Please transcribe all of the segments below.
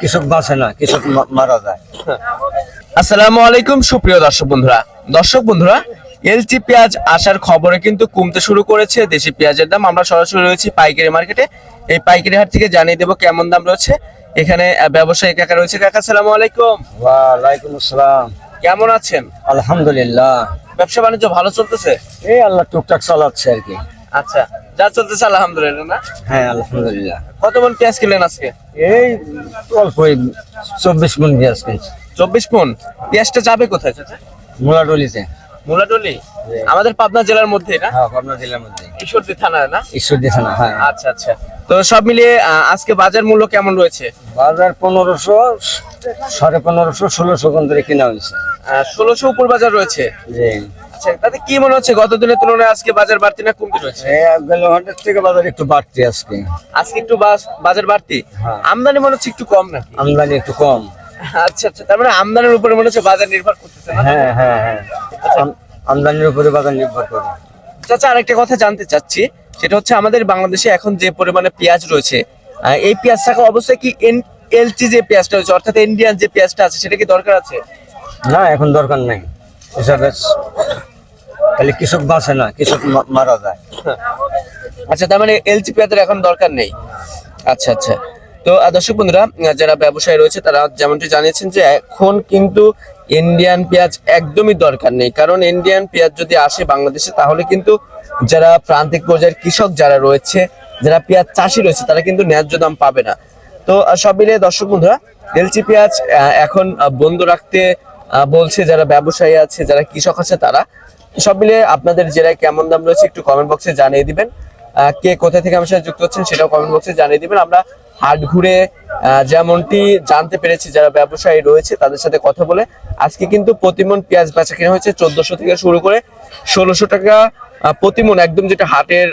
কৃষক বাঁচে না কৃষক মারা যায়। আসসালামু আলাইকুম সুপ্রিয় দর্শক বন্ধুরা। দর্শক বন্ধুরা এলচি পেঁয়াজ আসার খবরে কিন্তু কমতে শুরু করেছে। দেশি পেঁয়াজের দাম আমরা সরাসরি রয়েছি পাইকারি মার্কেটে। এই পাইকারি হাট থেকে জানিয়ে দেবো কেমন দাম রয়েছে। এখানে ব্যবসায়ী কাকা রয়েছে। কাকা সালামু আলাইকুম। ওয়ালাইকুম আসসালাম। কেমন আছেন? আলহামদুলিল্লাহ। ব্যবসা বাণিজ্য ভালো চলতেছে? এই আল্লাহ টুকটাক চালাচ্ছে আর কি। আচ্ছা। যা চলতেছে আলহামদুলিল্লাহ না? হ্যাঁ আলহামদুলিল্লাহ। কত মন পেঁয়াজ কিনলেন আজকে? এই অল্প চব্বিশ মন গ্যাস কিনছি। চব্বিশ মন? পেঁয়াজটা যাবে কোথায়? মুলাডলিতে। মুলাডলি? আমাদের পাবনা জেলার মধ্যে না? হ্যাঁ পাবনা জেলার মধ্যে। ঈশ্বরদী থানায় না? ঈশ্বরদী থানা হ্যাঁ। আচ্ছা আচ্ছা। তো সব মিলিয়ে আজকে বাজার মূল্য কেমন রয়েছে? বাজার পনেরোশো সাড়ে পনেরোশো ষোলোশো কোন ধরে কেনা হয়েছে। ষোলোশো উপর বাজার রয়েছে? জি। আচ্ছা তাতে কি মনে হচ্ছে গত দিনের তুলনায় আজকে বাজার বাড়তি না কমতি রয়েছে? গেল থেকে বাজার একটু বাড়তি আজকে। আজকে একটু বাজার বাড়তি? হ্যাঁ। আমদানি মনে হচ্ছে একটু কম নাকি? আমদানি একটু কম। আচ্ছা আচ্ছা তার মানে আমদানির উপরে মনে হচ্ছে বাজার নির্ভর করতেছে হ্যাঁ হ্যাঁ হ্যাঁ। আমদানির উপরে বাজার নির্ভর করে। চাচা আরেকটা কথা জানতে চাচ্ছি সেটা হচ্ছে আমাদের বাংলাদেশে এখন যে পরিমাণে পেঁয়াজ রয়েছে এই পেঁয়াজ থাকা অবস্থায় কি এলচি যে পেঁয়াজটা রয়েছে অর্থাৎ ইন্ডিয়ান যে পেঁয়াজটা আছে সেটা কি দরকার আছে? না এখন দরকার নাই। হিসাবে খালি কৃষক বাঁচে না, কৃষক মারা যায়। আচ্ছা তার মানে এলচি পেঁয়াজের এখন দরকার নেই। আচ্ছা আচ্ছা। তো দর্শক বন্ধুরা যারা ব্যবসায়ী রয়েছে, তারা যেমনটি জানিয়েছেন যে এখন কিন্তু ইন্ডিয়ান পেঁয়াজ একদমই দরকার নেই। কারণ ইন্ডিয়ান পেঁয়াজ যদি আসে বাংলাদেশে, তাহলে কিন্তু যারা প্রান্তিক পর্যায়ের কৃষক যারা রয়েছে, যারা পেঁয়াজ চাষি রয়েছে, তারা কিন্তু ন্যায্য দাম পাবে না। তো সব মিলিয়ে দর্শক বন্ধুরা এলচি পেঁয়াজ এখন বন্ধ রাখতে বলছে যারা ব্যবসায়ী আছে, যারা কৃষক আছে, তারা। সব মিলিয়ে আপনাদের জেলায় কেমন দাম রয়েছে একটু কমেন্ট বক্সে জানিয়ে দিবেন। কে কোথা থেকে আমার সাথে যুক্ত হচ্ছেন সেটাও কমেন্ট বক্সে জানিয়ে দিবেন। আমরা হাট ঘুরে যেমনটি জানতে পেরেছি যারা ব্যবসায়ী রয়েছে তাদের সাথে কথা বলে, আজকে কিন্তু প্রতিমন পেঁয়াজ বেচা কেনা হয়েছে চোদ্দশো থেকে শুরু করে ষোলোশো টাকা প্রতিমন একদম যেটা হাটের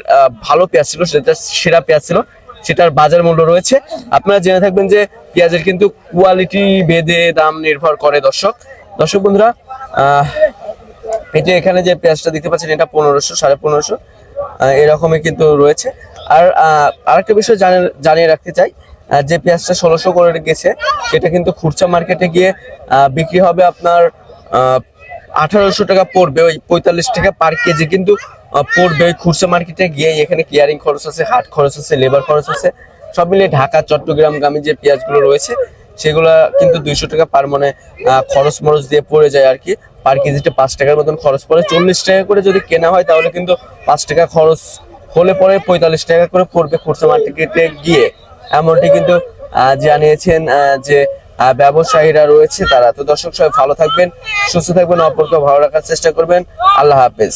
ভালো পেঁয়াজ ছিল সেটা সেরা পেঁয়াজ ছিল, সেটার বাজার মূল্য রয়েছে। আপনারা জেনে থাকবেন যে পেঁয়াজের কিন্তু কোয়ালিটি ভেদে দাম নির্ভর করে দর্শক। দর্শক বন্ধুরা এই যে এখানে যে পেঁয়াজটা দেখতে পাচ্ছেন, এটা পনেরোশো, সাড়ে পনেরোশো এরকমই কিন্তু রয়েছে। আর আরেকটা বিষয় জানে- জানিয়ে রাখতে চাই যে পেঁয়াজটা ষোলোশো করে গেছে, সেটা কিন্তু খুচরা মার্কেটে গিয়ে বিক্রি হবে আপনার আঠারোশো টাকা পড়বে, ওই পঁয়তাল্লিশ টাকা পার কেজি কিন্তু পড়বে ওই খুচরা মার্কেটে গিয়ে এখানে কেয়ারিং খরচ আছে, হাট খরচ আছে লেবার খরচ আছে, সব মিলিয়ে ঢাকা চট্টগ্রাম গ্রামে যে পেঁয়াজগুলো রয়েছে, সেগুলা কিন্তু দুইশো টাকা পার মনে খরচ মরচ দিয়ে পড়ে যায় আর কি। পার কেজিটা পাঁচ টাকার মতন খরচ পড়ে। চল্লিশ টাকা করে যদি কেনা হয়, তাহলে কিন্তু পাঁচ টাকা খরচ হলে পরে পঁয়তাল্লিশ টাকা করে পড়বে খুচরা মার্কেটে গিয়ে। এমনটি কিন্তু জানিয়েছেন যে ব্যবসায়ীরা রয়েছে তারা। তো দর্শক সবাই ভালো থাকবেন, সুস্থ থাকবেন অপরকে ভালো রাখার চেষ্টা করবেন। আল্লাহ হাফেজ।